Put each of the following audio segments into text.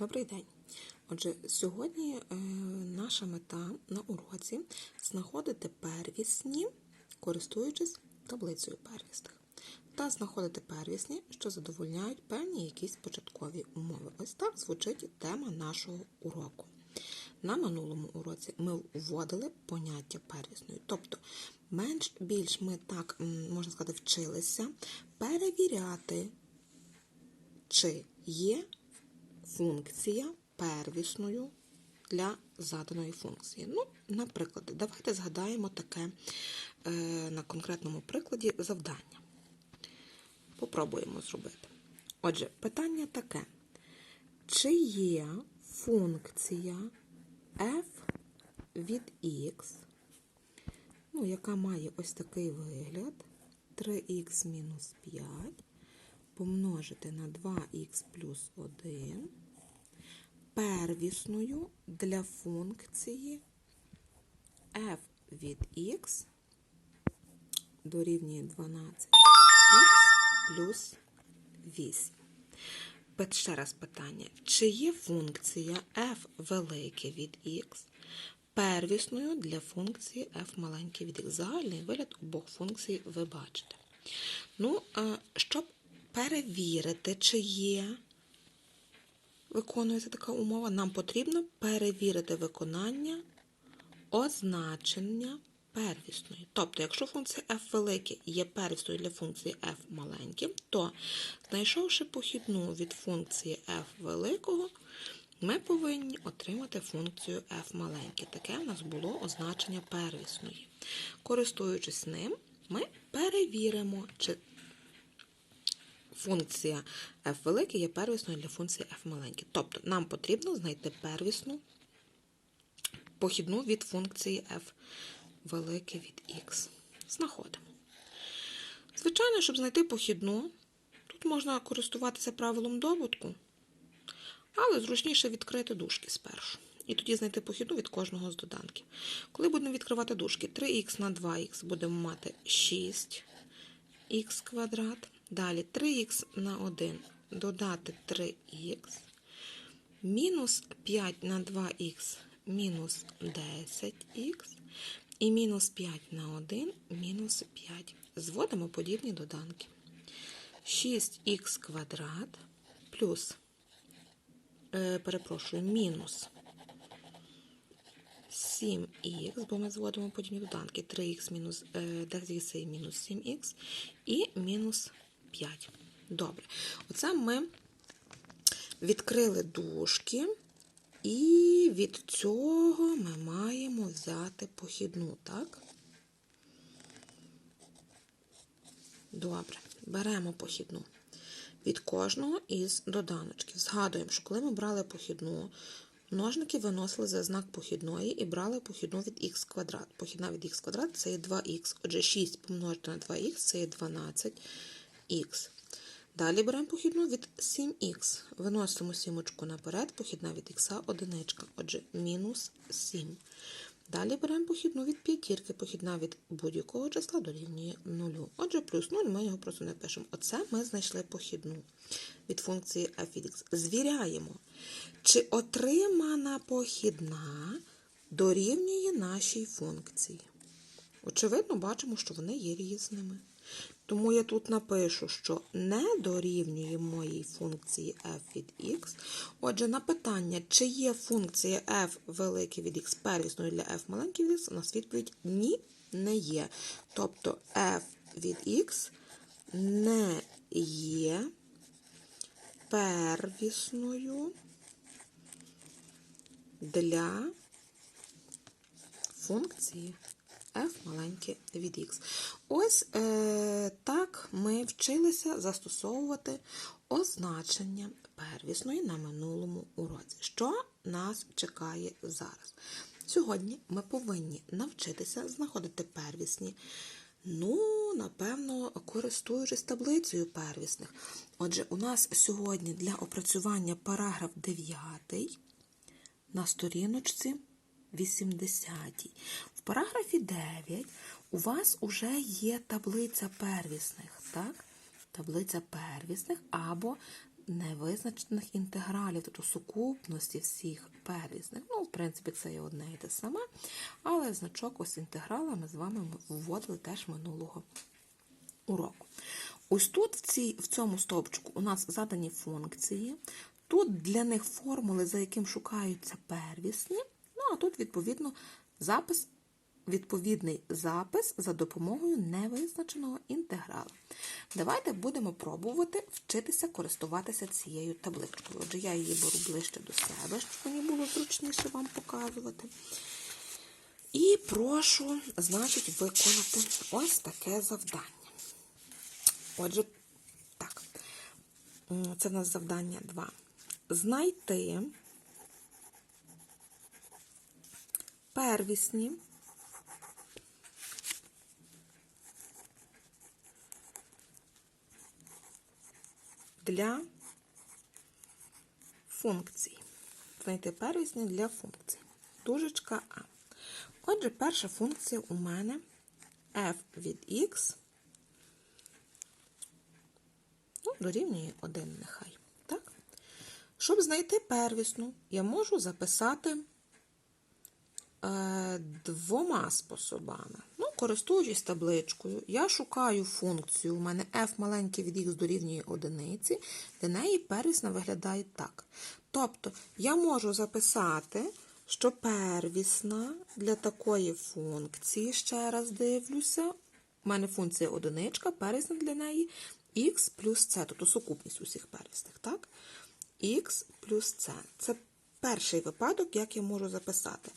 Добрий день. Отже, сьогодні е, наша мета на уроці знаходити первісні, користуючись таблицею первісних, та знаходити первісні, що задовольняють певні якісь початкові умови. Ось так звучить тема нашого уроку. На минулому уроці ми вводили поняття первісної, тобто менш-більш ми так, можна сказати, вчилися перевіряти, чи є функція первісною для заданої функції. Ну, наприклад, давайте згадаємо таке е, на конкретному прикладі завдання. Попробуємо зробити. Отже, питання таке: чи є функція f від x, ну, яка має ось такий вигляд, 3х мінус 5 помножити на 2х плюс 1 первісною для функції f від x дорівнює 12х плюс 8. Ще раз питання. Чи є функція f велике від x первісною для функції f маленьке від x? Загальний вигляд обох функцій ви бачите. Ну, е, щоб перевірити, чи є виконується така умова, нам потрібно перевірити виконання означення первісної. Тобто, якщо функція f велике є первісною для функції f маленьке, то, знайшовши похідну від функції f великого, ми повинні отримати функцію f маленьке. Таке в нас було означення первісної. Користуючись ним, ми перевіримо, чи функція f велике є первісною для функції f маленьке. Тобто нам потрібно знайти первісну похідну від функції f велике від x. Знаходимо. Звичайно, щоб знайти похідну, тут можна користуватися правилом добутку, але зручніше відкрити дужки спершу. І тоді знайти похідну від кожного з доданків. Коли будемо відкривати дужки, 3х на 2х будемо мати 6х квадрат. Далі 3х на 1 додати 3х. Мінус 5 на 2х мінус 10х. І мінус 5 на 1 мінус 5. Зводимо подібні доданки. 6х квадрат плюс, е, перепрошую, мінус 7х, бо ми зводимо подібні доданки. 3х мінус 10х і мінус 7х і мінус 5. Добре. Оце ми відкрили дужки, і від цього ми маємо взяти похідну, так? Добре, беремо похідну від кожного із доданочків. Згадуємо, що коли ми брали похідну, множники виносили за знак похідної і брали похідну від х квадрат. Похідна від х квадрат це є 2х. Отже, 6 помножити на 2х це є 12х. Далі беремо похідну від 7х. Виносимо сімочку наперед, похідна від х одиничка. Отже, мінус 7. Далі беремо похідну від п'ятірки, похідна від будь-якого числа дорівнює 0. Отже, плюс 0 ми його просто не пишемо. Оце ми знайшли похідну від функції f від x. Звіряємо, чи отримана похідна дорівнює нашій функції. Очевидно, бачимо, що вони є різними. Тому я тут напишу, що не дорівнює моїй функції f від x. Отже, на питання, чи є функція f велике від x первісною для f маленьке від x, у нас відповідь ні, не є. Тобто f від x не є первісною для функції f маленьке від x. Ось е, так ми вчилися застосовувати означення первісної на минулому уроці. Що нас чекає зараз? Сьогодні ми повинні навчитися знаходити первісні. Ну, напевно, користуючись таблицею первісних. Отже, у нас сьогодні для опрацювання параграф 9 на сторіночці 80. В параграфі 9 у вас вже є таблиця первісних, так? Таблиця первісних або невизначених інтегралів, тобто сукупності всіх первісних. Ну, в принципі, це є одне і те саме, але значок ось інтеграла ми з вами вводили теж минулого уроку. Ось тут, в, цій, в цьому стовпчику, у нас задані функції. Тут для них формули, за яким шукаються первісні. А тут, відповідно, запис, відповідний запис за допомогою невизначеного інтеграла. Давайте будемо пробувати вчитися користуватися цією табличкою. Отже, я її беру ближче до себе, щоб мені було зручніше вам показувати. І прошу, значить, виконати ось таке завдання. Отже, так, це в нас завдання 2. Знайти первісні для функцій. Знайти первісні для функцій. Дужечка А. Отже, перша функція у мене f від x ну, дорівнює 1 нехай. Так? Щоб знайти первісну, я можу записати двома способами. Ну, користуючись табличкою, я шукаю функцію. У мене f маленьке від x дорівнює одиниці, для неї первісна виглядає так. Тобто, я можу записати, що первісна для такої функції, ще раз дивлюся, у мене функція одиничка, первісна для неї x плюс c, тобто сукупність усіх первісних, так? x плюс c. Це перший випадок, як я можу записати.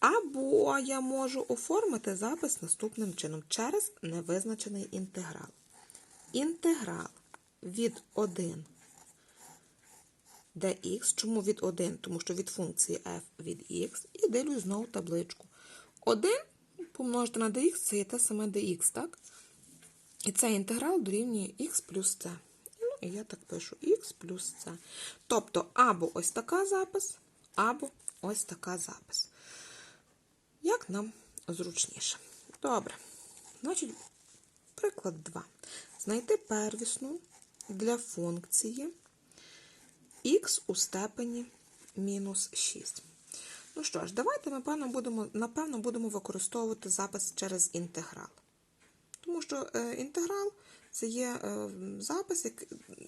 Або я можу оформити запис наступним чином через невизначений інтеграл. Інтеграл від 1 dx. Чому від 1? Тому що від функції f від x. І дивлюсь знову табличку. 1 помножити на dx це є те саме dx, так? І цей інтеграл дорівнює x плюс c. Ну, і я так пишу x плюс c. Тобто, або ось така запис, або ось така запис. Як нам зручніше. Добре. Значить, приклад 2. Знайти первісну для функції х у степені мінус 6. Ну що ж, давайте, напевно, будемо, напевно, будемо використовувати запис через інтеграл. Тому що е, інтеграл це є е, запис,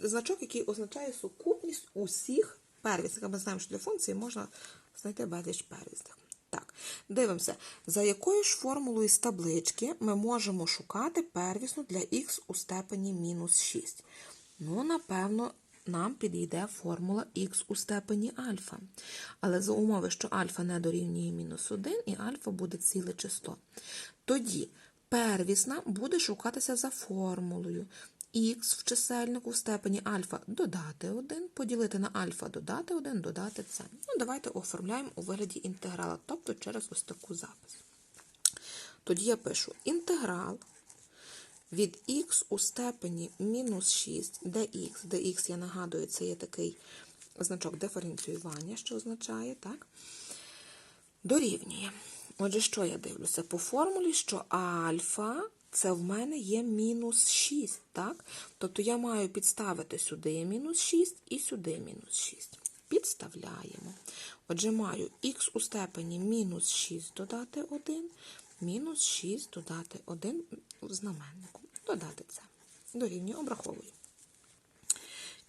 значок, який означає сукупність усіх первісних. Ми знаємо, що для функції можна знайти безліч первісних. Так, дивимося, за якою ж формулою з таблички ми можемо шукати первісну для х у степені мінус 6. Ну, напевно, нам підійде формула х у степені альфа. Але за умови, що альфа не дорівнює мінус 1, і альфа буде ціле число. Тоді первісна буде шукатися за формулою х в чисельнику в степені альфа додати 1, поділити на альфа додати 1, додати це. Ну, Давайте оформляємо у вигляді інтеграла, тобто через ось таку запис. Тоді я пишу інтеграл від х у степені мінус 6 dx, dx, я нагадую, це є такий значок диференціювання, що означає, так? Дорівнює. Отже, що я дивлюся? По формулі, що альфа це в мене є мінус 6, так? Тобто я маю підставити сюди мінус 6 і сюди мінус 6. Підставляємо. Отже, маю х у степені мінус 6 додати 1, мінус 6 додати 1 в знаменнику. Додати це. Дорівнює обраховую.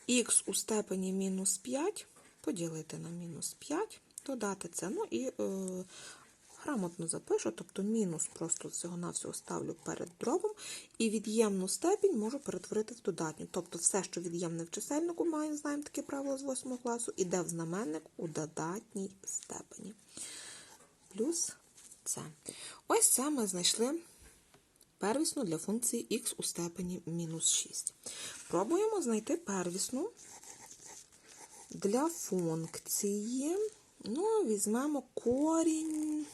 х у степені мінус 5 поділити на мінус 5, додати це. Ну і е, грамотно запишу, тобто мінус просто всього-навсього ставлю перед дробом, і від'ємну степінь можу перетворити в додатню. Тобто все, що від'ємне в чисельнику, маю, знаємо таке правило з 8 класу, іде в знаменник у додатній степені. Плюс це. Ось це ми знайшли первісну для функції х у степені мінус 6. Пробуємо знайти первісну для функції. Ну, візьмемо корінь,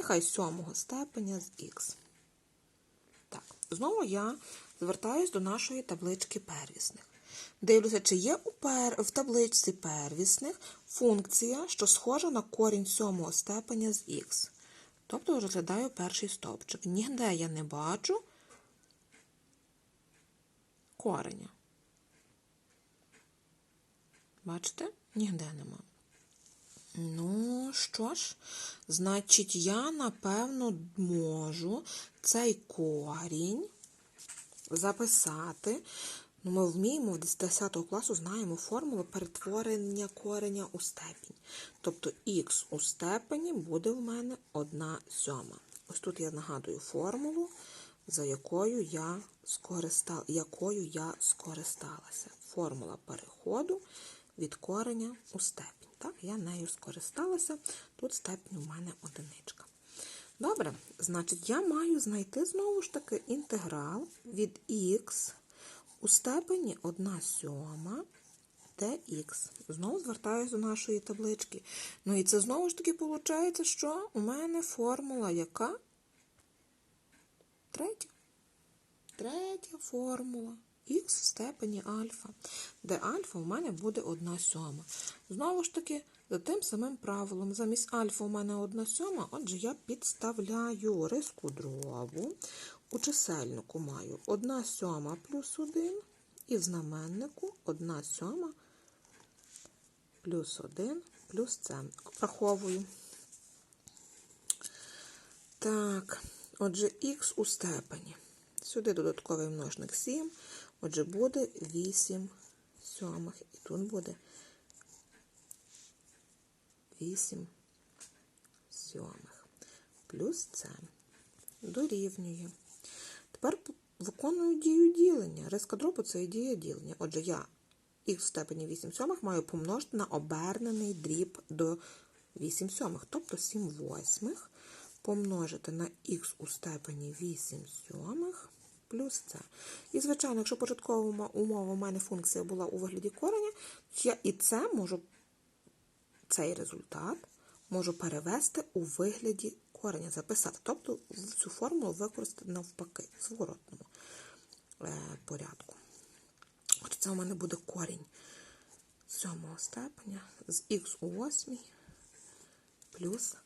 нехай сьомого степеня з х. Так, знову я звертаюсь до нашої таблички первісних. Дивлюся, чи є у пер... в табличці первісних функція, що схожа на корінь сьомого степеня з х. Тобто розглядаю перший стовпчик. Ніде я не бачу кореня. Бачите? Ніде нема. Ну, що ж, значить, я, напевно, можу цей корінь записати. Ну, ми вміємо з 10 класу знаємо формулу перетворення кореня у степінь. Тобто х у степені буде в мене 1 сьома. Ось тут я нагадую формулу, за якою я, скориста... якою я скористалася. Формула переходу від кореня у степінь. Так, я нею скористалася. Тут степінь у мене одиничка. Добре, значить, я маю знайти знову ж таки інтеграл від х у степені 1 сьома dx. Знову звертаюся до нашої таблички. Ну і це знову ж таки виходить, що у мене формула яка? Третя. Третя формула. Х в степені альфа, де альфа у мене буде 1 сьома. Знову ж таки, за тим самим правилом, замість альфа у мене 1 сьома, отже, я підставляю риску дробу. У чисельнику маю 1 сьома плюс 1, і в знаменнику 1 сьома плюс 1 плюс це. Враховую. Так, отже, х у степені. Сюди додатковий множник 7. Отже, буде 8 сьомих. І тут буде 8 сьомих. Плюс це дорівнює. Тепер виконую дію ділення. Риска дробу це і дія ділення. Отже, я х в степені 8 сьомих маю помножити на обернений дріб до 8 сьомих, тобто 7 восьмих помножити на х у степені 8 сьомих плюс це. І, звичайно, якщо початкова умова у мене функція була у вигляді кореня, я і це можу, цей результат можу перевести у вигляді кореня, записати. Тобто цю формулу використати навпаки, в зворотному е, порядку. Отже, це у мене буде корінь сьомого степеня з х у восьмій плюс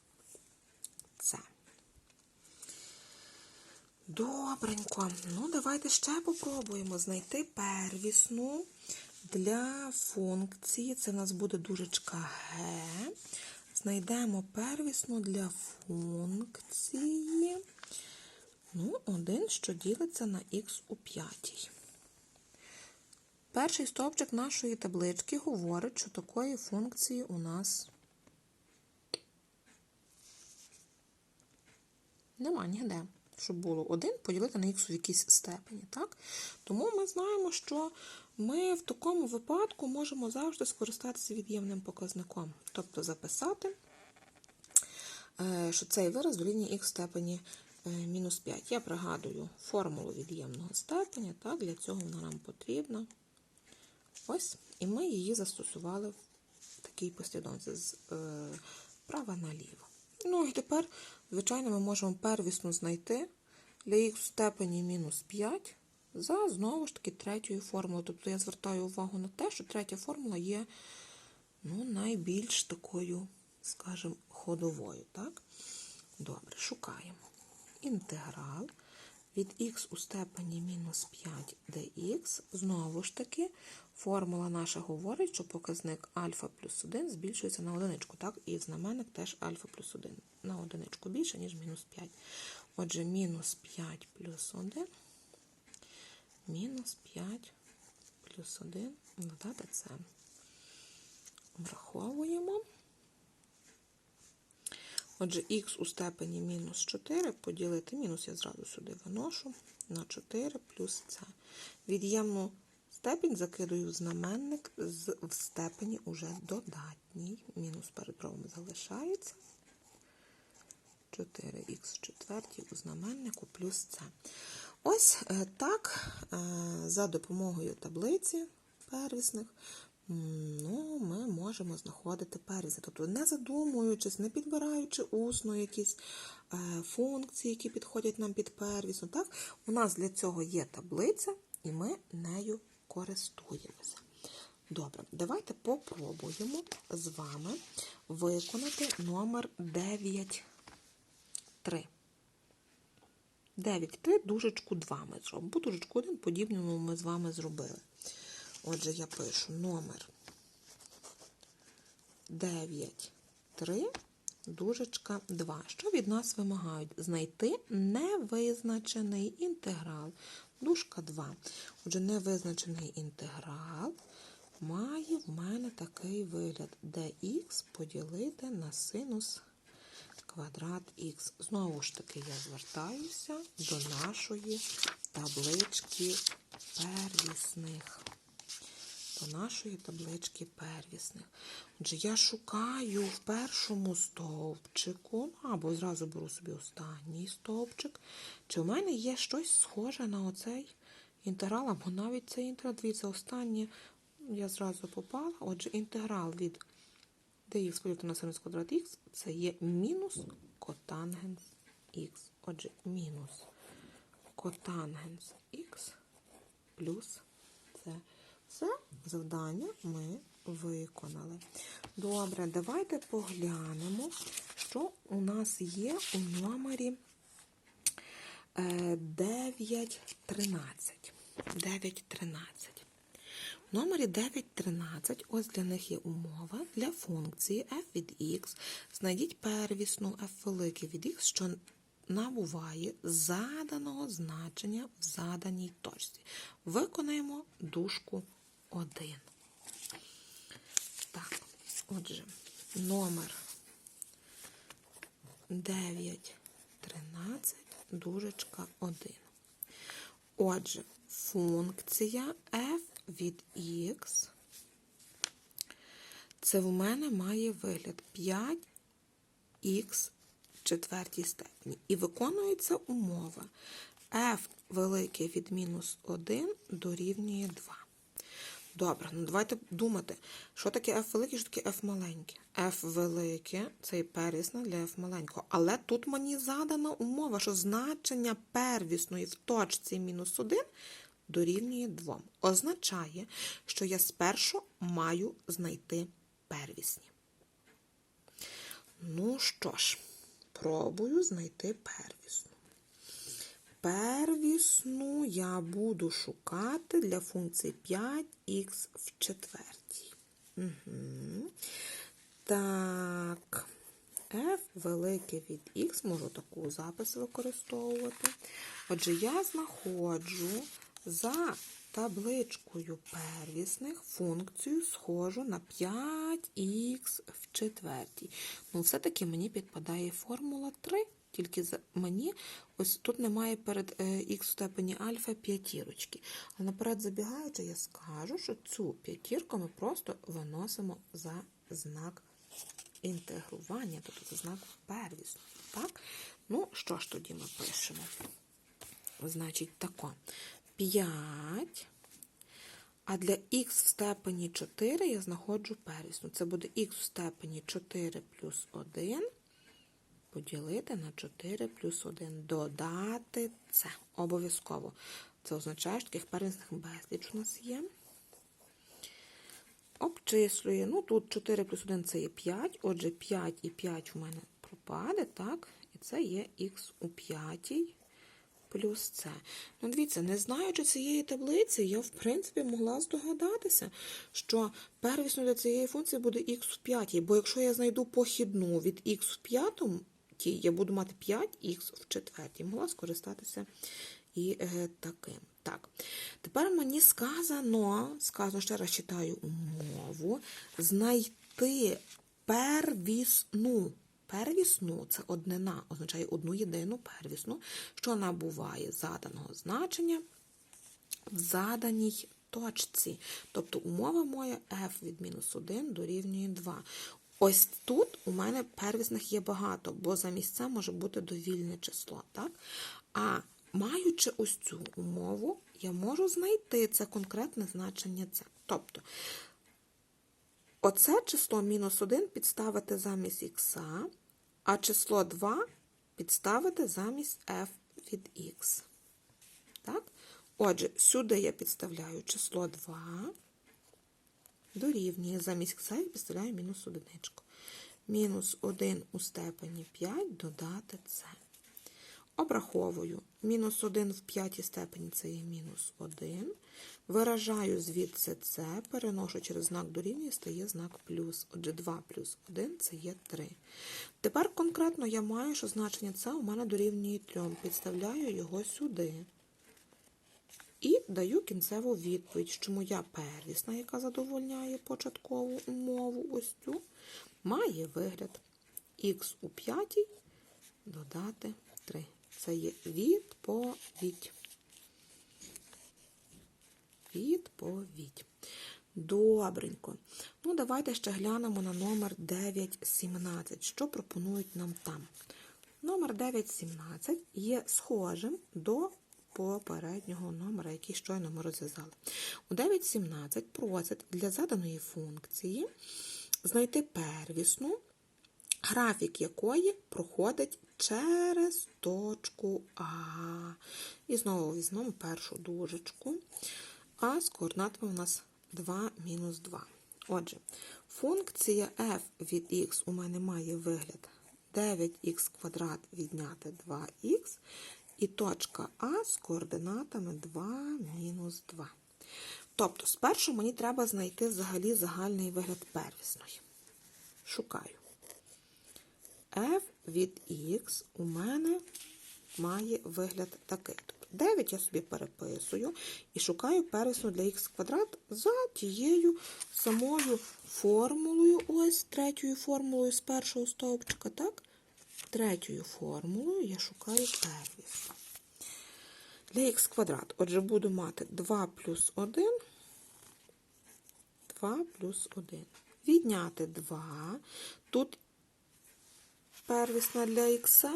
Добренько. Ну, давайте ще попробуємо знайти первісну для функції. Це в нас буде дужечка Г. Знайдемо первісну для функції. Ну, один, що ділиться на х у п'ятій. Перший стовпчик нашої таблички говорить, що такої функції у нас нема ніде щоб було 1 поділити на х у якійсь степені. Так? Тому ми знаємо, що ми в такому випадку можемо завжди скористатися від'ємним показником. Тобто записати, е, що цей вираз дорівнює в степені е, мінус 5. Я пригадую формулу від'ємного степеня. Так? Для цього вона нам потрібна. Ось, І ми її застосували в такій послідовності з е, права наліво. Ну і тепер, звичайно, ми можемо первісно знайти для х в степені мінус 5 за, знову ж таки, третьою формулою. Тобто я звертаю увагу на те, що третя формула є ну, найбільш такою, скажімо, ходовою. Так? Добре, шукаємо. Інтеграл від х у степені мінус 5 dx, знову ж таки, формула наша говорить, що показник альфа плюс 1 збільшується на одиничку, так? І знаменник теж альфа плюс 1 на одиничку більше, ніж мінус 5. Отже, мінус 5 плюс 1, мінус 5 плюс 1, додати це. Враховуємо. Отже, х у степені мінус 4 поділити, мінус я зразу сюди виношу, на 4 плюс це. Від'ємну степінь закидую в знаменник з, в степені уже додатній. Мінус перед дробом залишається. 4х четвертій у знаменнику плюс це. Ось е, так, е, за допомогою таблиці первісних ну, ми можемо знаходити первіси. Тобто, не задумуючись, не підбираючи усно якісь е, функції, які підходять нам під первісну. Так? У нас для цього є таблиця, і ми нею користуємося. Добре, давайте попробуємо з вами виконати номер 9. 3. 9, 3, дужечку 2 ми зробимо. Бо дужечку 1 подібному ми з вами зробили. Отже, я пишу номер 9, 3, дужечка 2. Що від нас вимагають? Знайти невизначений інтеграл. Дужка 2. Отже, невизначений інтеграл має в мене такий вигляд, х поділити на синус квадрат х. Знову ж таки, я звертаюся до нашої таблички первісних. До нашої таблички первісних. Отже, я шукаю в першому стовпчику, ну, або зразу беру собі останній стовпчик, чи в мене є щось схоже на оцей інтеграл, або навіть цей інтеграл. Дивіться, останнє я зразу попала. Отже, інтеграл від dx поділити на синус квадрат х, це є мінус котангенс х. Отже, мінус котангенс х плюс це. Все завдання ми виконали. Добре, давайте поглянемо, що у нас є у номері 9.13. 9.13. В номері 9.13 ось для них є умова для функції f від x. Знайдіть первісну f велике від x, що набуває заданого значення в заданій точці. Виконаємо дужку 1. Так, отже, номер 9.13, дужечка 1. Отже, функція f від x. Це в мене має вигляд 5х в четвертій степені. І виконується умова f велике від мінус 1 дорівнює 2. Добре, ну давайте думати, що таке f велике, що таке f маленьке. f велике це і первісна для f маленького. Але тут мені задана умова, що значення первісної в точці мінус 1 дорівнює 2. Означає, що я спершу маю знайти первісні. Ну що ж, пробую знайти первісну. Первісну я буду шукати для функції 5х в четвертій. Угу. Так, f велике від х, можу таку запис використовувати. Отже, я знаходжу за табличкою первісних функцію схожу на 5х в четвертій. Ну, все-таки мені підпадає формула 3. Тільки мені ось тут немає перед х в степені альфа п'ятірочки. А наперед забігаючи, я скажу, що цю п'ятірку ми просто виносимо за знак інтегрування, тобто за знак первісного. Так? Ну, що ж тоді ми пишемо? Значить, тако. 5. А для х в степені 4 я знаходжу первісну. Це буде х в степені 4 плюс 1 поділити на 4 плюс 1. Додати це. Обов'язково. Це означає, що таких первісних безліч у нас є. Обчислює. Ну, тут 4 плюс 1 це є 5. Отже, 5 і 5 у мене пропаде, так? І це є х у 5 плюс це. Ну, дивіться, не знаючи цієї таблиці, я, в принципі, могла здогадатися, що первісно для цієї функції буде х в 5. Бо якщо я знайду похідну від х в 5, я буду мати 5х в четвертій. Могла скористатися і е, таким. Так, тепер мені сказано, сказано, ще раз читаю умову, знайти первісну. Первісну це однина, означає одну єдину первісну, що набуває заданого значення в заданій точці. Тобто умова моя f від мінус 1 дорівнює 2. Ось тут у мене первісних є багато, бо замість це може бути довільне число. так? А маючи ось цю умову, я можу знайти це конкретне значення це. Тобто, оце число мінус 1 підставити замість х, а число 2 підставити замість f від х. Так? Отже, сюди я підставляю число 2 дорівнює замість я підставляю мінус одиничку. Мінус 1 у степені 5 додати це. Обраховую. Мінус 1 в п'ятій степені це є мінус 1. Виражаю звідси це, переношу через знак дорівнює, стає знак плюс. Отже, 2 плюс 1 це є 3. Тепер конкретно я маю, що значення це у мене дорівнює 3. Підставляю його сюди. І даю кінцеву відповідь, що моя первісна, яка задовольняє початкову умову, ось цю, має вигляд х у п'ятій додати 3. Це є відповідь. Відповідь. Добренько. Ну, давайте ще глянемо на номер 917. Що пропонують нам там? Номер 917 є схожим до попереднього номера, який щойно ми розв'язали. У 9.17 просить для заданої функції знайти первісну, графік якої проходить через точку А. І знову візьмемо першу дужечку. А з координатами у нас 2 мінус 2. Отже, функція f від х у мене має вигляд 9х квадрат відняти 2х. І точка А з координатами 2 мінус 2. Тобто, спершу мені треба знайти взагалі загальний вигляд первісної. Шукаю. f від х у мене має вигляд такий. Тобто 9 я собі переписую і шукаю первісну для х квадрат за тією самою формулою, ось третьою формулою з першого стовпчика, так? Третьою формулою я шукаю первісну. Для х квадрат. Отже, буду мати 2 плюс 1, 2 плюс 1. Відняти 2. Тут первісна для х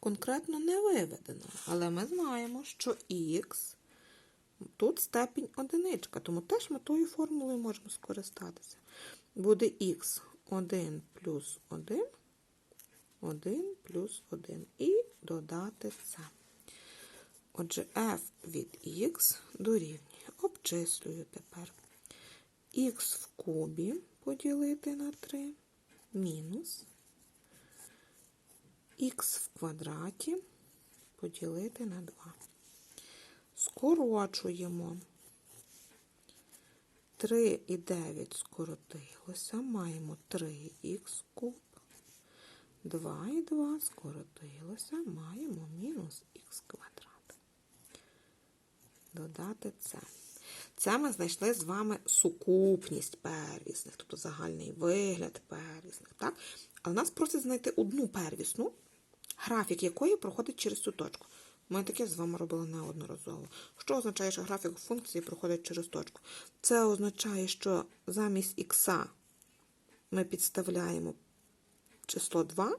конкретно не виведена. Але ми знаємо, що х тут степінь одиничка, тому теж ми тою формулою можемо скористатися. Буде х 1 плюс 1. 1 плюс 1 і додати це. Отже, f від x дорівнює. Обчислюю тепер х в кубі поділити на 3 мінус х в квадраті поділити на 2. Скорочуємо. 3 і 9 скоротилося, маємо 3х куб. 2 і 2 скоротилося, маємо мінус х квадрат. Додати це. Це ми знайшли з вами сукупність первісних, тобто загальний вигляд первісних. Так? Але нас просить знайти одну первісну, графік якої проходить через цю точку. Ми таке з вами робили неодноразово. Що означає, що графік функції проходить через точку? Це означає, що замість х ми підставляємо число 2,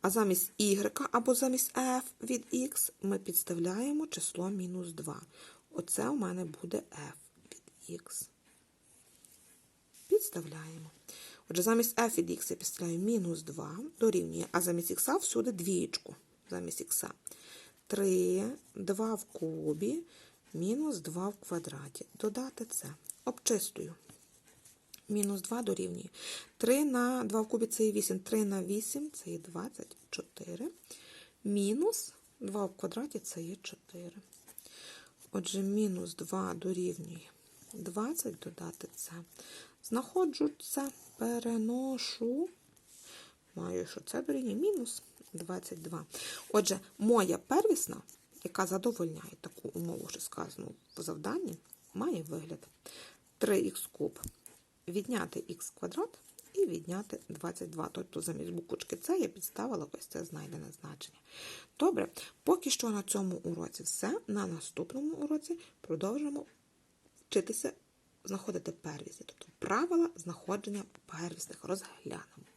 а замість y або замість f від x ми підставляємо число мінус 2. Оце у мене буде f від x. Підставляємо. Отже, замість f від x я підставляю мінус 2 дорівнює, а замість x всюди двієчку. Замість x. 3, 2 в кубі, мінус 2 в квадраті. Додати це. Обчистую. Мінус 2 дорівнює. 3 на 2 в кубі це є 8. 3 на 8 це є 24. Мінус 2 в квадраті це є 4. Отже, мінус 2 дорівнює 20 додати це. Знаходжу це, переношу. Маю, що це дорівнює мінус 22. Отже, моя первісна, яка задовольняє таку умову, що сказано в завданні, має вигляд 3х куб відняти х квадрат і відняти 22. Тобто замість букучки С я підставила ось це знайдене значення. Добре, поки що на цьому уроці все. На наступному уроці продовжимо вчитися знаходити первісні, тобто правила знаходження первісних розглянемо.